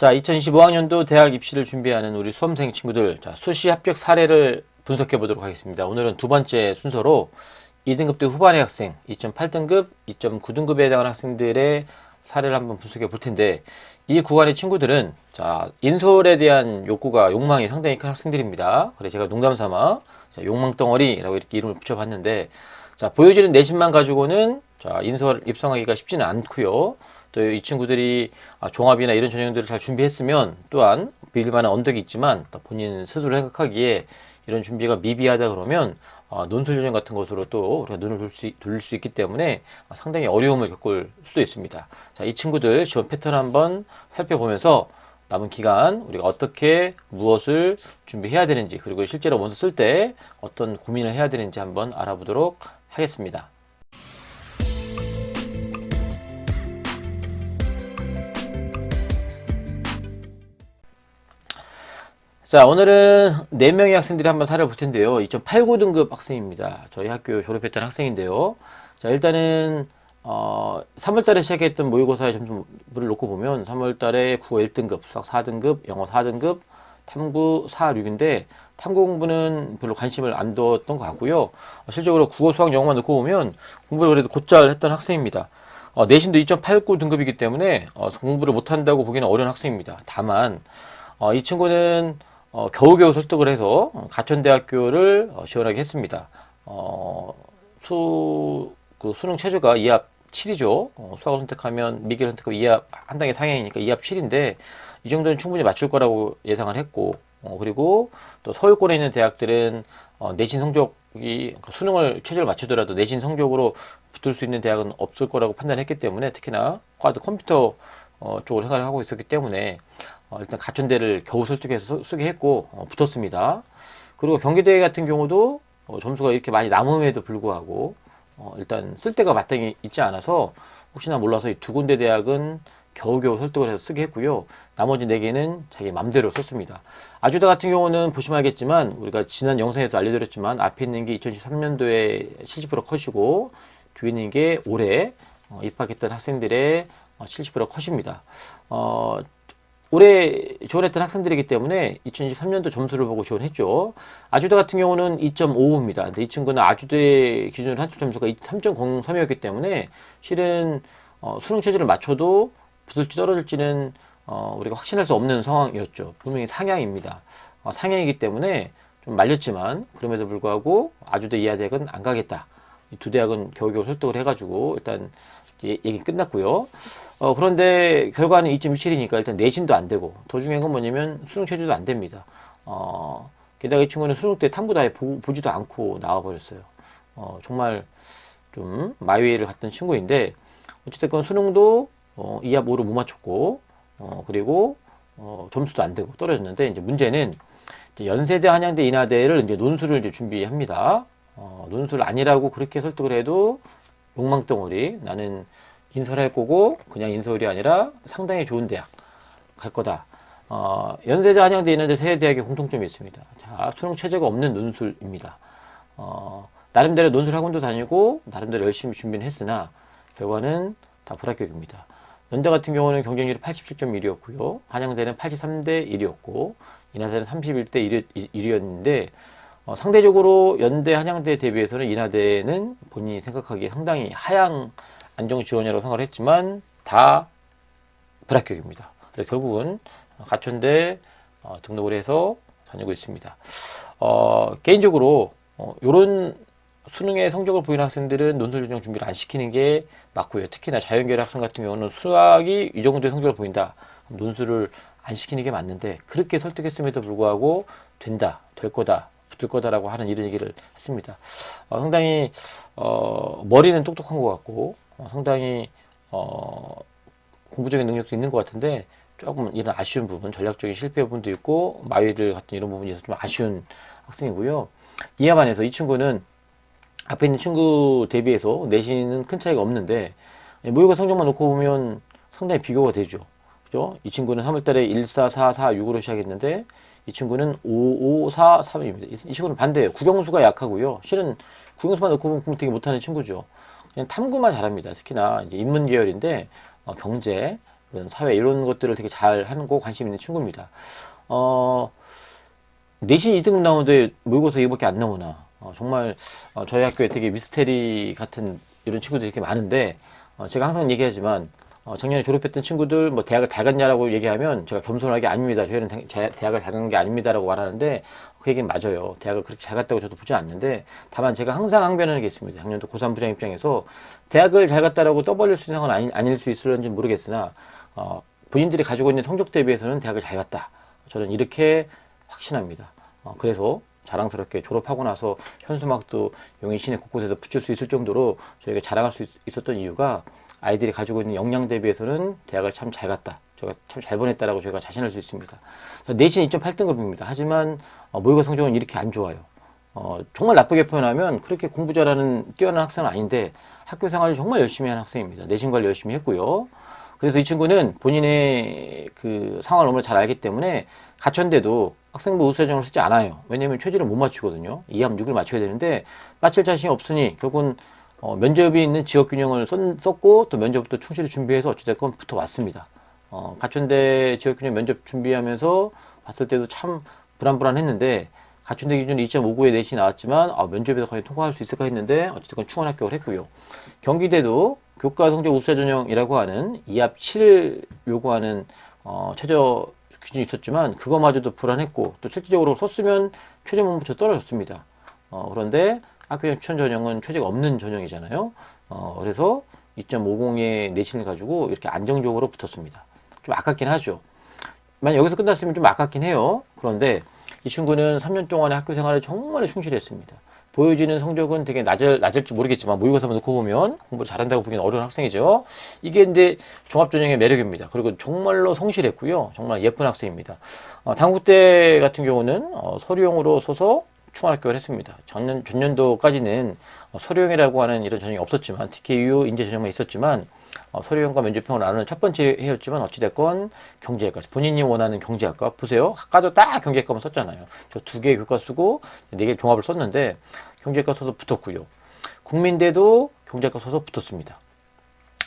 자, 2025학년도 대학 입시를 준비하는 우리 수험생 친구들, 자, 수시 합격 사례를 분석해 보도록 하겠습니다. 오늘은 두 번째 순서로 2등급대 후반의 학생, 2.8등급, 2.9등급에 해당하는 학생들의 사례를 한번 분석해 볼 텐데, 이 구간의 친구들은, 자, 인솔에 대한 욕구가, 욕망이 상당히 큰 학생들입니다. 그래서 제가 농담 삼아, 자, 욕망덩어리라고 이렇게 이름을 붙여봤는데, 자, 보여지는 내신만 가지고는, 자, 인솔 입성하기가 쉽지는 않고요 또 이 친구들이 아, 종합이나 이런 전형들을 잘 준비했으면 또한 빌 만한 언덕이 있지만 또 본인 스스로 생각하기에 이런 준비가 미비하다 그러면 어, 논술 전형 같은 것으로 또 우리가 눈을 돌 수, 돌릴 수 있기 때문에 아, 상당히 어려움을 겪을 수도 있습니다. 자, 이 친구들 지원 패턴 한번 살펴보면서 남은 기간 우리가 어떻게 무엇을 준비해야 되는지 그리고 실제로 원서 쓸 때 어떤 고민을 해야 되는지 한번 알아보도록 하겠습니다. 자, 오늘은 4명의 학생들이 한번 살펴볼 텐데요. 2.89등급 학생입니다. 저희 학교 졸업했던 학생인데요. 자, 일단은, 어, 3월 달에 시작했던 모의고사의 점수를 놓고 보면 3월 달에 국어 1등급, 수학 4등급, 영어 4등급, 탐구 4, 6인데 탐구 공부는 별로 관심을 안 뒀던 것 같고요. 어, 실적으로 국어, 수학, 영어만 놓고 보면 공부를 그래도 곧잘 했던 학생입니다. 어, 내신도 2.89 등급이기 때문에 어, 공부를 못한다고 보기는 어려운 학생입니다. 다만 어, 이 친구는 어, 겨우겨우 설득을 해서 가천대학교를 어, 지원하게 했습니다. 어, 수, 그 수능 최저가 2합 7이죠. 어, 수학을 선택하면 미기를 선택하면 2합 한 단계 상향이니까 2합 7인데 이 정도는 충분히 맞출 거라고 예상을 했고 어, 그리고 또 서울권에 있는 대학들은 어, 내신 성적이 그러니까 수능을 최저를 맞추더라도 내신 성적으로 붙을 수 있는 대학은 없을 거라고 판단했기 때문에 특히나 과도 컴퓨터 어, 쪽을 생각을 하고 있었기 때문에 어, 일단 가천대를 겨우 설득해서 쓰게 했고 어, 붙었습니다. 그리고 경기대 같은 경우도 어, 점수가 이렇게 많이 남음에도 불구하고 어, 일단 쓸 데가 마땅히 있지 않아서 혹시나 몰라서 이 두 군데 대학은 겨우겨우 설득을 해서 쓰게 했고요. 나머지 네 개는 자기 맘대로 썼습니다. 아주다 같은 경우는 보시면 알겠지만 우리가 지난 영상에도 알려드렸지만 앞에 있는 게 2013년도에 70% 컷이고 뒤에 있는 게 올해 어, 입학했던 학생들의 어, 70% 컷입니다. 어, 올해 지원했던 학생들이기 때문에 2023년도 점수를 보고 지원했죠. 아주대 같은 경우는 2.55입니다. 근데 이 친구는 아주대 기준으로 한출 점수가 3.03이었기 때문에 실은 어, 수능 체제를 맞춰도 붙을지 떨어질지는 어, 우리가 확신할 수 없는 상황이었죠. 분명히 상향입니다. 어, 상향이기 때문에 좀 말렸지만 그럼에도 불구하고 아주대 이하 대학은 안 가겠다. 이 두 대학은 겨우겨우 설득을 해가지고 일단 예, 얘기 끝났고요. 어, 그런데 결과는 2.27이니까 일단 내신도 안 되고 더 중요한 건 뭐냐면 수능 체제도 안 됩니다. 어, 게다가 이 친구는 수능 때 아예 보, 지도 않고 나와버렸어요. 어, 정말 좀 마이웨이를 갔던 친구인데 어찌됐건 수능도 어, 2합 5를 못 맞췄고 어, 그리고 어, 점수도 안 되고 떨어졌는데 이제 문제는 이제 연세대, 한양대, 인하대를 이제 논술을 이제 준비합니다. 어, 논술 아니라고 그렇게 설득을 해도 욕망덩어리 나는 인설할 거고 그냥 인설이 아니라 상당히 좋은 대학 갈 거다. 어, 연세대, 한양대, 인하대 세 대학의 공통점이 있습니다. 자, 수능 체제가 없는 논술입니다. 어, 나름대로 논술 학원도 다니고 나름대로 열심히 준비는 했으나 결과는 다 불합격입니다. 연대 같은 경우는 경쟁률이 87.1이었고요. 한양대는 83대 1이었고 인하대는 31대 1이었는데 어, 상대적으로 연대, 한양대 대비해서는 인하대는 본인이 생각하기에 상당히 하향 안정 지원이라고 생각을 했지만 다 불합격입니다. 그래서 결국은 가천대 어, 등록을 해서 다니고 있습니다. 어, 개인적으로 어, 이런 수능의 성적을 보이는 학생들은 논술 전형 준비를 안 시키는 게 맞고요. 특히나 자연계열 학생 같은 경우는 수학이 이 정도의 성적을 보인다. 논술을 안 시키는 게 맞는데 그렇게 설득했음에도 불구하고 된다, 될 거다, 붙을 거다라고 하는 이런 얘기를 했습니다. 어, 상당히 어, 머리는 똑똑한 것 같고 어, 상당히 어, 공부적인 능력도 있는 것 같은데 조금 이런 아쉬운 부분, 전략적인 실패 부분도 있고 마위를 같은 이런 부분이 있어서 좀 아쉬운 학생이고요. 이에 반해서 이 친구는 앞에 있는 친구 대비해서 내신은 큰 차이가 없는데 모의고 성적만 놓고 보면 상당히 비교가 되죠. 그죠? 이 친구는 3월달에 1, 4, 4, 4, 6으로 시작했는데 이 친구는 5, 5, 4, 3입니다. 이 친구는 반대예요. 국영수가 약하고요. 실은 국영수만 놓고 보면 되게 못하는 친구죠. 그냥 탐구만 잘합니다. 특히나 이제 인문 계열인데 어, 경제, 이런 사회 이런 것들을 되게 잘 하는 거 관심 있는 친구입니다. 어, 내신 2등 나오는데 모의고사 이거밖에 안 나오나. 어, 정말 어, 저희 학교에 되게 미스테리 같은 이런 친구들이 이렇게 많은데 어, 제가 항상 얘기하지만 어, 작년에 졸업했던 친구들 뭐 대학을 잘 갔냐라고 얘기하면 제가 겸손하게 아닙니다. 저희는 대학을 잘간게 아닙니다라고 말하는데 그 얘기는 맞아요. 대학을 그렇게 잘 갔다고 저도 보지 않는데 다만 제가 항상 항변하는 게 있습니다. 작년도 고3 부장 입장에서 대학을 잘 갔다라고 떠벌릴 수 있는 건 아니, 아닐 수 있을런지 모르겠으나 어, 본인들이 가지고 있는 성적 대비해서는 대학을 잘 갔다. 저는 이렇게 확신합니다. 어, 그래서 자랑스럽게 졸업하고 나서 현수막도 용인 시내 곳곳에서 붙일 수 있을 정도로 저희가 자랑할 수 있, 있었던 이유가 아이들이 가지고 있는 역량 대비해서는 대학을 참 잘 갔다. 제가 참 잘 보냈다라고 저희가 자신할 수 있습니다. 내신 2.8등급입니다. 하지만 어, 모의고 성적은 이렇게 안 좋아요. 어, 정말 나쁘게 표현하면 그렇게 공부 잘하는 뛰어난 학생은 아닌데 학교 생활을 정말 열심히 한 학생입니다. 내신 관리 열심히 했고요. 그래서 이 친구는 본인의 그 상황을 너무 잘 알기 때문에 가천대도 학생부 우수자정을 쓰지 않아요. 왜냐면 최저를 못 맞추거든요. 2함 6을 맞춰야 되는데 맞출 자신이 없으니 결국은 어, 면접이 있는 지역 균형을 썼, 썼고 또 면접도 충실히 준비해서 어찌됐건 붙어 왔습니다. 어, 가천대 지역 균형 면접 준비하면서 봤을 때도 참 불안불안했는데 가천대 기준 2.59의 내신이 나왔지만 아, 면접에서 과연 통과할 수 있을까 했는데 어쨌든 충원 합격을 했고요. 경기대도 교과 성적 우수자 전형이라고 하는 2합 7을 요구하는 어, 최저 기준이 있었지만 그거마저도 불안했고 또 실질적으로 썼으면 최저 문부터 떨어졌습니다. 어, 그런데 학교형 추천 전형은 최저가 없는 전형이잖아요. 어, 그래서 2.50의 내신을 가지고 이렇게 안정적으로 붙었습니다. 좀 아깝긴 하죠. 만약 여기서 끝났으면 좀 아깝긴 해요. 그런데 이 친구는 3년 동안의 학교 생활을 정말 충실했습니다. 보여지는 성적은 되게 낮을, 낮을지 모르겠지만 모의고사만 놓고 보면 공부를 잘한다고 보기는 어려운 학생이죠. 이게 이제 종합전형의 매력입니다. 그리고 정말로 성실했고요. 정말 예쁜 학생입니다. 어, 당국대 같은 경우는 어, 서류용으로 써서 충원합격을 했습니다. 전년, 전년도까지는 어, 서류용이라고 하는 이런 전형이 없었지만 TKU 인재 전형만 있었지만 어, 서류형과 면접형을 나누는 첫 번째 해였지만 어찌됐건 경제학과 본인이 원하는 경제학과. 보세요. 아까도 딱 경제학과만 썼잖아요. 저 두 개의 교과 쓰고 네 개 종합을 썼는데 경제학과 써서 붙었고요. 국민대도 경제학과 써서 붙었습니다.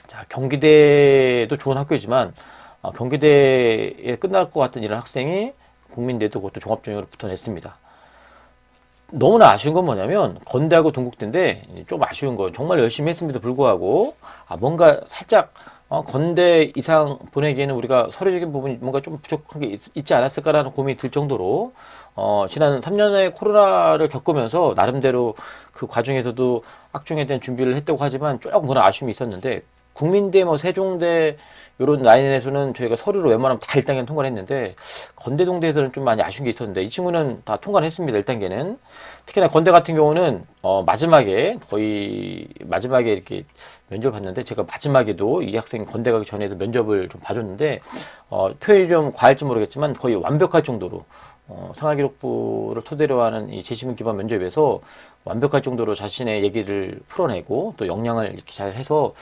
자 경기대도 좋은 학교지만 어, 경기대에 끝날 것 같은 이런 학생이 국민대도 그것도 종합전형으로 붙어냈습니다 너무나 아쉬운 건 뭐냐면 건대하고 동국대인데 좀 아쉬운 건 정말 열심히 했음에도 불구하고 아 뭔가 살짝 어, 건대 이상 보내기에는 우리가 서류적인 부분이 뭔가 좀 부족한 게 있, 지 않았을까라는 고민이 들 정도로 어, 지난 3년의 코로나를 겪으면서 나름대로 그 과정에서도 학종에 대한 준비를 했다고 하지만 조금 그런 아쉬움이 있었는데 국민대 뭐 세종대 이런 라인에서는 저희가 서류로 웬만하면 다 1단계는 통과를 했는데 건대동대에서는 좀 많이 아쉬운 게 있었는데 이 친구는 다 통과를 했습니다 1단계는. 특히나 건대 같은 경우는 어, 마지막에 거의 마지막에 이렇게 면접을 봤는데 제가 마지막에도 이 학생 건대 가기 전에도 면접을 좀 봐줬는데 어, 표현이 좀 과할지 모르겠지만 거의 완벽할 정도로 어, 생활기록부를 토대로 하는 이 재시문 기반 면접에서 완벽할 정도로 자신의 얘기를 풀어내고 또 역량을 이렇게 잘 해서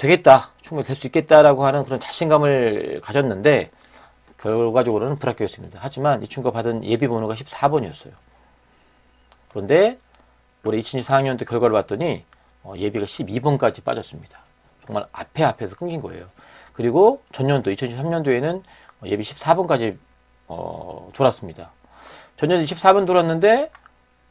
되겠다 충분히 될 수 있겠다라고 하는 그런 자신감을 가졌는데 결과적으로는 불합격했습니다. 하지만 이 친구가 받은 예비 번호가 14번이었어요. 그런데 올해 2024학년도 결과를 봤더니 어, 예비가 12번까지 빠졌습니다. 정말 앞에 앞에서 끊긴 거예요. 그리고 전년도 2023년도에는 예비 14번까지 어, 돌았습니다. 전년도 14번 돌았는데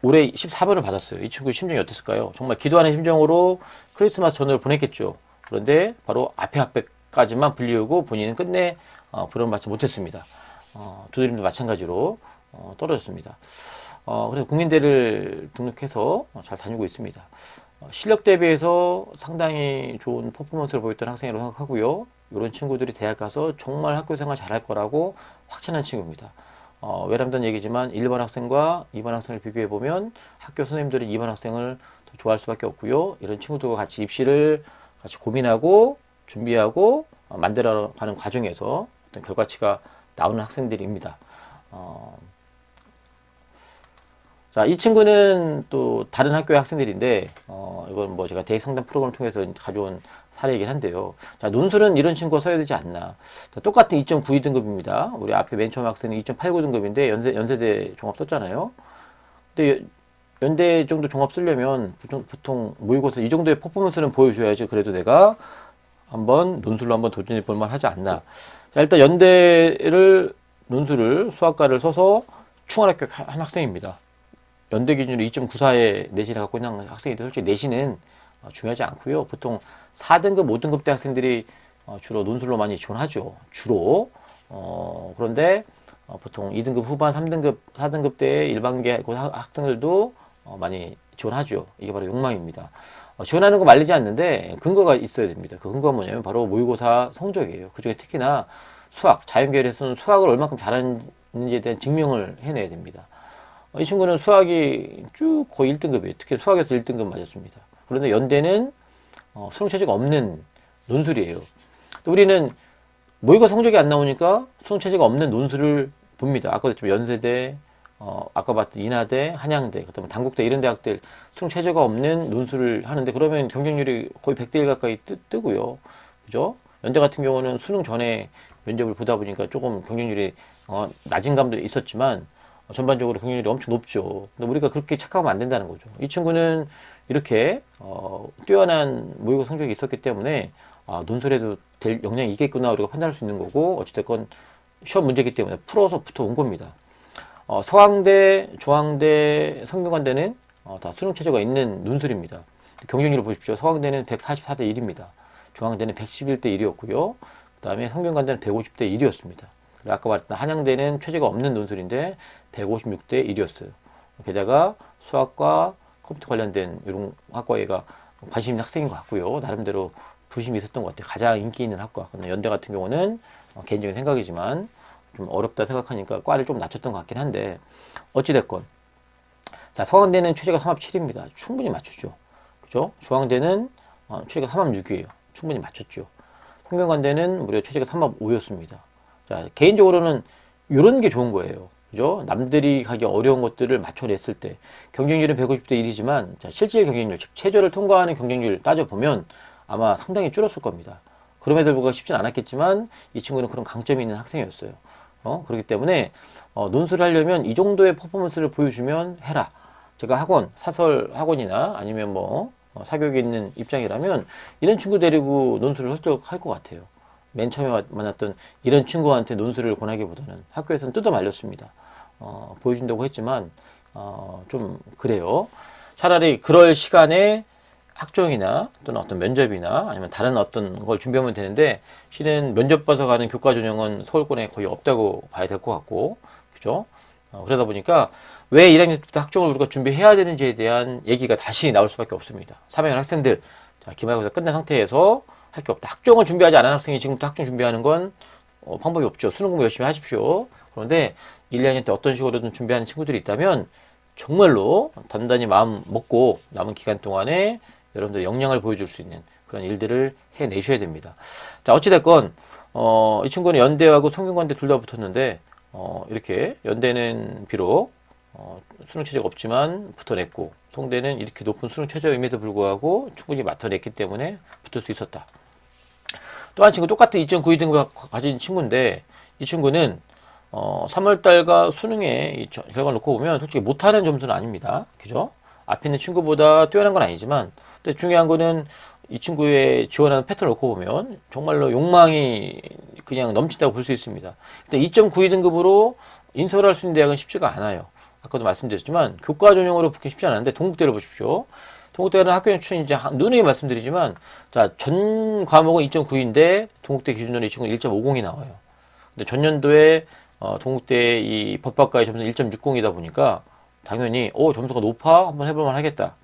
올해 14번을 받았어요. 이 친구의 심정이 어땠을까요? 정말 기도하는 심정으로 크리스마스 전후를 보냈겠죠. 그런데 바로 앞에 앞에까지만 불리우고 본인은 끝내 어, 부름을 받지 못했습니다. 어, 두드림도 마찬가지로 어, 떨어졌습니다. 어, 그래서 국민대를 등록해서 어, 잘 다니고 있습니다. 어, 실력 대비해서 상당히 좋은 퍼포먼스를 보였던 학생이라고 생각하고요. 이런 친구들이 대학 가서 정말 학교 생활 잘할 거라고 확신한 친구입니다. 어, 외람된 얘기지만 1번 학생과 2번 학생을 비교해 보면 학교 선생님들이 2번 학생을 더 좋아할 수밖에 없고요. 이런 친구들과 같이 입시를 같이 고민하고 준비하고 어, 만들어가는 과정에서 어떤 결과치가 나오는 학생들입니다. 어, 자, 이 친구는 또 다른 학교의 학생들인데, 어, 이건 뭐 제가 대학 상담 프로그램을 통해서 가져온 사례이긴 한데요. 자, 논술은 이런 친구가 써야 되지 않나. 자, 똑같은 2.92등급입니다. 우리 앞에 맨 처음 학생은 2.89등급인데, 연세, 연세대 종합 썼잖아요. 근데 연대 정도 종합 쓰려면 보통, 보통 모의고사 이 정도의 퍼포먼스는 보여줘야지 그래도 내가 한번 논술로 한번 도전해 볼 만하지 않나. 자, 일단 연대를 논술을 수학과를 써서 충원학교 한 학생입니다. 연대 기준으로 2.94의 내신을 갖고 있는 학생인데 솔직히 내신은 어, 중요하지 않고요. 보통 4등급, 5등급 대 학생들이 어, 주로 논술로 많이 지원하죠. 주로. 어, 그런데 어, 보통 2등급 후반, 3등급, 4등급 대 일반계 그 학- 학생들도 어, 많이 지원하죠. 이게 바로 욕망입니다. 어, 지원하는 거 말리지 않는데 근거가 있어야 됩니다. 그 근거가 뭐냐면 바로 모의고사 성적이에요. 그중에 특히나 수학, 자연계열에서는 수학을 얼마큼 잘하는지에 대한 증명을 해내야 됩니다. 어, 이 친구는 수학이 쭉 거의 1등급이에요. 특히 수학에서 1등급 맞았습니다. 그런데 연대는 어, 수능 체제가 없는 논술이에요. 또 우리는 모의고사 성적이 안 나오니까 수능 체제가 없는 논술을 봅니다. 아까도 했지만 연세대, 어, 아까 봤던 인하대, 한양대, 그다음에 단국대 이런 대학들 수능 체제가 없는 논술을 하는데 그러면 경쟁률이 거의 100대 1 가까이 뜨, 뜨고요. 그죠? 연대 같은 경우는 수능 전에 면접을 보다 보니까 조금 경쟁률이 어, 낮은 감도 있었지만 어, 전반적으로 경쟁률이 엄청 높죠. 근데 우리가 그렇게 착각하면 안 된다는 거죠. 이 친구는 이렇게 어, 뛰어난 모의고 성적이 있었기 때문에 아, 논술에도 될 역량이 있겠구나 우리가 판단할 수 있는 거고 어찌됐건 시험 문제이기 때문에 풀어서 붙어 온 겁니다. 어, 서강대, 중앙대, 성균관대는 어, 다 수능 체제가 있는 논술입니다. 경쟁률을 보십시오. 서강대는 144대 1입니다. 중앙대는 111대 1이었고요. 그 다음에 성균관대는 150대 1이었습니다. 그리고 아까 말했던 한양대는 체제가 없는 논술인데 156대 1이었어요. 게다가 수학과 컴퓨터 관련된 이런 학과에가 관심 있는 학생인 것 같고요. 나름대로 부심이 있었던 것 같아요. 가장 인기 있는 학과. 연대 같은 경우는 어, 개인적인 생각이지만 좀 어렵다 생각하니까 과를 좀 낮췄던 것 같긴 한데 어찌됐건 자 서강대는 최저가 3합 7입니다. 충분히 맞추죠. 그죠? 중앙대는 어, 최저가 3합 6이에요. 충분히 맞췄죠. 성균관대는 무려 최저가 3합 5였습니다. 자 개인적으로는 이런 게 좋은 거예요. 그죠? 남들이 가기 어려운 것들을 맞춰냈을 때 경쟁률은 150대 1이지만 자, 실질 경쟁률, 즉 최저를 통과하는 경쟁률 따져보면 아마 상당히 줄었을 겁니다. 그럼에도 불구하고 쉽진 않았겠지만 이 친구는 그런 강점이 있는 학생이었어요. 어? 그렇기 때문에 어, 논술을 하려면 이 정도의 퍼포먼스를 보여주면 해라. 제가 학원, 사설 학원이나 아니면 뭐 어, 사교육에 있는 입장이라면 이런 친구 데리고 논술을 헐떡할 것 같아요. 맨 처음에 마- 만났던 이런 친구한테 논술을 권하기보다는 학교에서는 뜯어 말렸습니다. 어, 보여준다고 했지만 어, 좀 그래요. 차라리 그럴 시간에 학종이나 또는 어떤 면접이나 아니면 다른 어떤 걸 준비하면 되는데 실은 면접 봐서 가는 교과 전형은 서울권에 거의 없다고 봐야 될 것 같고 그죠? 어, 그러다 보니까 왜 1학년 때부터 학종을 우리가 준비해야 되는지에 대한 얘기가 다시 나올 수밖에 없습니다. 3학년 학생들 자, 기말고사 끝난 상태에서 할 게 없다. 학종을 준비하지 않은 학생이 지금부터 학종 준비하는 건 어, 방법이 없죠. 수능 공부 열심히 하십시오. 그런데 1, 2학년 때 어떤 식으로든 준비하는 친구들이 있다면 정말로 단단히 마음 먹고 남은 기간 동안에 여러분들 역량을 보여줄 수 있는 그런 일들을 해내셔야 됩니다. 자, 어찌됐건, 어, 이 친구는 연대하고 성균관대 둘 다 붙었는데, 어, 이렇게 연대는 비록, 어, 수능 체제가 없지만 붙어냈고, 성대는 이렇게 높은 수능 최저임에도 불구하고 충분히 맡아냈기 때문에 붙을 수 있었다. 또 한 친구 똑같은 2.92 등급 가진 친구인데, 이 친구는 어, 3월달과 수능의 결과를 놓고 보면 솔직히 못하는 점수는 아닙니다. 그죠? 앞에 있는 친구보다 뛰어난 건 아니지만, 근데 중요한 거는 이 친구의 지원하는 패턴을 놓고 보면 정말로 욕망이 그냥 넘친다고 볼 수 있습니다. 일단 2.92 등급으로 인서를 할수 있는 대학은 쉽지가 않아요. 아까도 말씀드렸지만 교과 전형으로 붙기 쉽지 않은데 동국대를 보십시오. 동국대는 학교 연춘 이제 한- 누누이 말씀드리지만 자 전 과목은 2.9인데 동국대 기준으로 이 친구는 1.50이 나와요. 근데 전년도에 어, 동국대 이 법학과의 점수는 1.60이다 보니까 당연히 오 점수가 높아 한번 해볼만 하겠다.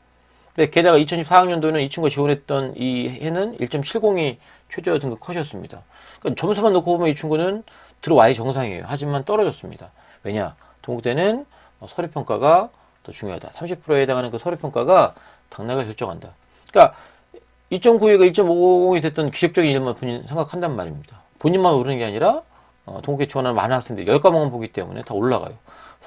근데 게다가 2014학년도는 이 친구가 지원했던 이 해는 1.70이 최저 등급 컷이었습니다. 그러니까 점수만 놓고 보면 이 친구는 들어와야 정상이에요. 하지만 떨어졌습니다. 왜냐? 동국대는 어, 서류평가가 더 중요하다. 30%에 해당하는 그 서류평가가 당락을 결정한다. 그러니까 2.92가 1.50이 됐던 기적적인 일만 본인 생각한단 말입니다. 본인만 오르는 게 아니라 어, 동국에 지원하는 많은 학생들이 10과목만 보기 때문에 다 올라가요.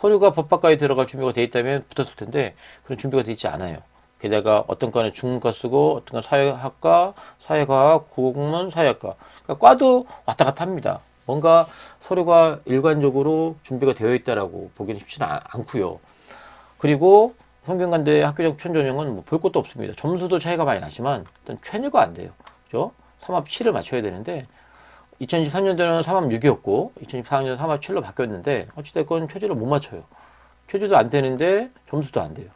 서류가 법학과에 들어갈 준비가 돼 있다면 붙었을 텐데 그런 준비가 돼 있지 않아요. 게다가 어떤 과는 중문과 쓰고 어떤 건 사회학과, 사회과학, 국문, 사회학과. 그러니까 과도 왔다 갔다 합니다. 뭔가 서류가 일관적으로 준비가 되어 있다라고 보기는 쉽지는 않- 않고요. 그리고 성균관대 학교적 추천 전형은 뭐 볼 것도 없습니다. 점수도 차이가 많이 나지만 일단 최저가 안 돼요. 그죠? 3합 7을 맞춰야 되는데 2023년도에는 3합 6이었고 2024년도에 3합 7로 바뀌었는데 어찌됐건 최저를 못 맞춰요. 최저도 안 되는데 점수도 안 돼요.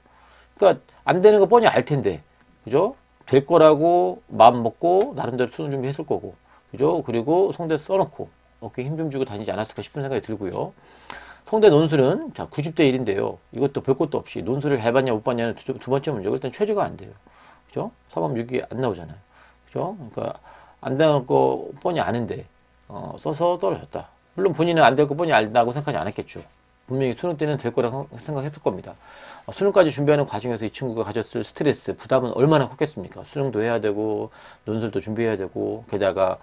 그러니까 안 되는 거 뻔히 알 텐데 그죠? 될 거라고 마음 먹고 나름대로 수능 준비했을 거고 그죠? 그리고 성대 써놓고 어깨 힘 좀 주고 다니지 않았을까 싶은 생각이 들고요. 성대 논술은 자 90대 1인데요. 이것도 별 것도 없이 논술을 잘 봤냐 못 봤냐는 두, 두 번째 문제고 일단 최저가 안 돼요. 그죠? 3합 6이 안 나오잖아요. 그죠? 그러니까 안 되는 거 뻔히 아는데 어, 써서 떨어졌다. 물론 본인은 안 될 거 뻔히 안다고 생각하지 않았겠죠. 분명히 수능 때는 될 거라고 생각했을 겁니다. 어, 수능까지 준비하는 과정에서 이 친구가 가졌을 스트레스, 부담은 얼마나 컸겠습니까? 수능도 해야 되고, 논술도 준비해야 되고, 게다가,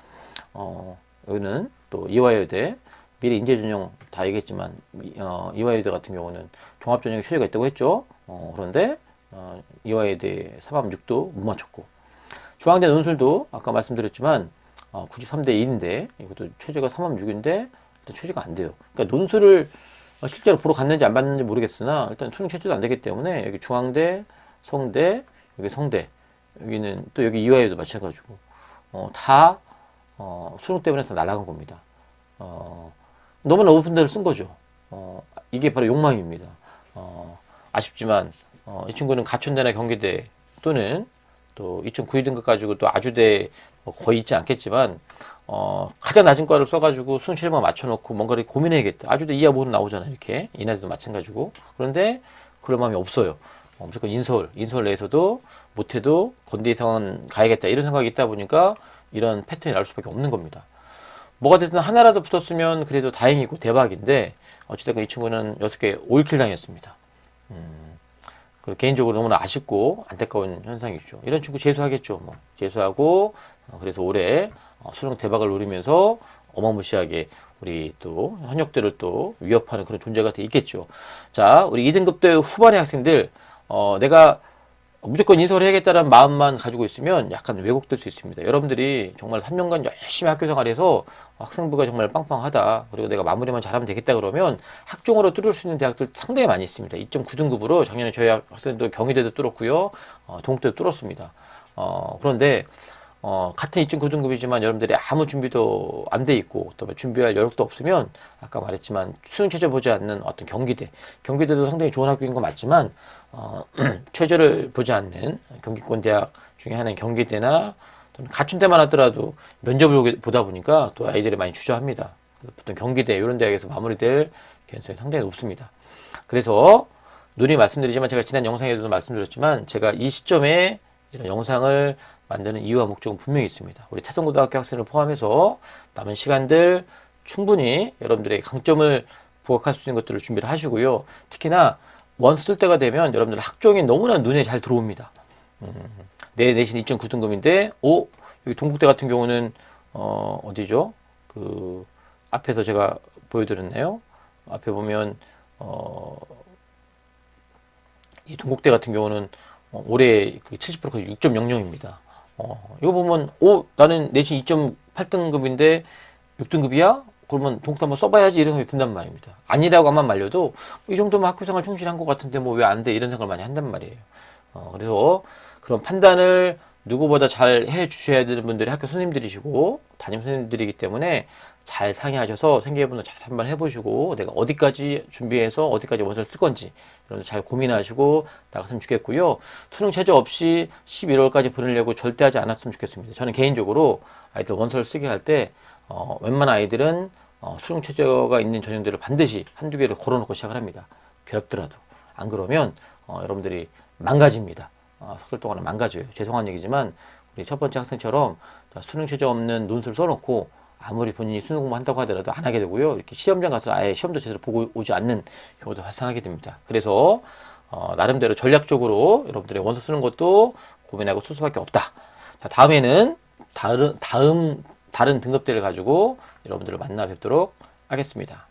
어, 여기는 또 이화여대, 미래 인재전형 다 얘기했지만, 이- 어, 이화여대 같은 경우는 종합전형에 최저가 있다고 했죠. 어, 그런데, 어, 이화여대 3합 6도 못 맞췄고, 중앙대 논술도 아까 말씀드렸지만, 어, 93대 1인데, 이것도 최저가 3합 6인데, 일단 최저가 안 돼요. 그러니까 논술을 어, 실제로 보러 갔는지 안 봤는지 모르겠으나 일단 수능 최저도 안 되기 때문에 여기 중앙대, 성대, 여기 성대, 여기는 또 여기 이화여도 마찬가지고 어, 다 어, 수능 때문에 다 날아간 겁니다. 어, 너무나 높은 데를 쓴 거죠. 어, 이게 바로 욕망입니다. 어, 아쉽지만 어, 이 친구는 가천대나 경기대 또는 또2009 등급 가지고 또 아주대 뭐 거의 있지 않겠지만 어, 가장 낮은 과를 써가지고 최저만 맞춰놓고 뭔가를 고민해야겠다. 아주대 이하 모는 나오잖아요. 이렇게 이나대도 마찬가지고 그런데 그럴 마음이 없어요. 어, 무조건 인서울, 인서울 내에서도 못해도 건대 이상은 가야겠다 이런 생각이 있다 보니까 이런 패턴이 나올 수밖에 없는 겁니다. 뭐가 됐든 하나라도 붙었으면 그래도 다행이고 대박인데 어찌됐건 이 친구는 여섯 개 올킬 당했습니다. 음, 개인적으로 너무나 아쉽고 안타까운 현상이죠. 이런 친구 재수하겠죠. 뭐 재수하고 어, 그래서 올해 어, 수능 대박을 노리면서 어마무시하게 우리 또 현역들을 또 위협하는 그런 존재가 돼 있겠죠. 자, 우리 2등급 대 후반의 학생들 어, 내가 무조건 인서울 해야겠다는 마음만 가지고 있으면 약간 왜곡될 수 있습니다. 여러분들이 정말 3년간 열심히 학교 생활해서 학생부가 정말 빵빵하다. 그리고 내가 마무리만 잘하면 되겠다 그러면 학종으로 뚫을 수 있는 대학들 상당히 많이 있습니다. 2.9등급으로 작년에 저희 학생도 경희대도 뚫었고요. 어, 동국대도 뚫었습니다. 어, 그런데 어, 같은 2.9등급이지만 여러분들이 아무 준비도 안 돼 있고 또 준비할 여력도 없으면 아까 말했지만 수능 최저 보지 않는 어떤 경기대 경기대도 상당히 좋은 학교인 건 맞지만 어, 최저를 보지 않는 경기권 대학 중에 하나인 경기대나 또는 갖춘대만 하더라도 면접을 보다 보니까 또 아이들이 많이 주저합니다. 보통 경기대 이런 대학에서 마무리될 가능성이 상당히 높습니다. 그래서 눈이 말씀드리지만 제가 지난 영상에도 말씀드렸지만 제가 이 시점에 이런 영상을 만드는 이유와 목적은 분명히 있습니다. 우리 태성고등학교 학생을 포함해서 남은 시간들 충분히 여러분들의 강점을 부각할 수 있는 것들을 준비를 하시고요. 특히나 원스 쓸 때가 되면 여러분들 학종이 너무나 눈에 잘 들어옵니다. 음, 내 내신 2.9등급인데, 오, 여기 동국대 같은 경우는, 어, 어디죠? 그, 앞에서 제가 보여드렸나요? 앞에 보면, 어, 이 동국대 같은 경우는 어, 올해 그 70%가 6.00입니다. 어, 이거 보면, 오, 나는 내신 2.8등급인데 6등급이야? 그러면 동국대 한번 써봐야지 이런 생각이 든단 말입니다. 아니라고만 말려도 이 정도면 학교생활 충실한 것 같은데 뭐 왜 안 돼? 이런 생각을 많이 한단 말이에요. 어, 그래서 그런 판단을 누구보다 잘 해 주셔야 되는 분들이 학교 선생님들이시고 담임 선생님들이기 때문에 잘 상의하셔서 생계분을 잘 한번 해보시고 내가 어디까지 준비해서 어디까지 원서를 쓸 건지 이런 잘 고민하시고 나갔으면 좋겠고요. 수능 최저 없이 11월까지 보내려고 절대 하지 않았으면 좋겠습니다. 저는 개인적으로 아이들 원서를 쓰게 할때 어, 웬만한 아이들은 어, 수능 최저가 있는 전형들을 반드시 한두 개를 걸어놓고 시작을 합니다. 괴롭더라도. 안 그러면 어, 여러분들이 망가집니다. 어, 석달 동안은 망가져요. 죄송한 얘기지만 우리 첫 번째 학생처럼 자, 수능 최저 없는 논술 써놓고 아무리 본인이 수능 공부한다고 하더라도 안 하게 되고요. 이렇게 시험장 가서 아예 시험도 제대로 보고 오지 않는 경우도 발생하게 됩니다. 그래서 어, 나름대로 전략적으로 여러분들의 원서 쓰는 것도 고민하고 쓸 수밖에 없다. 자, 다음에는 다른 다음 다른 등급대를 가지고 여러분들을 만나 뵙도록 하겠습니다.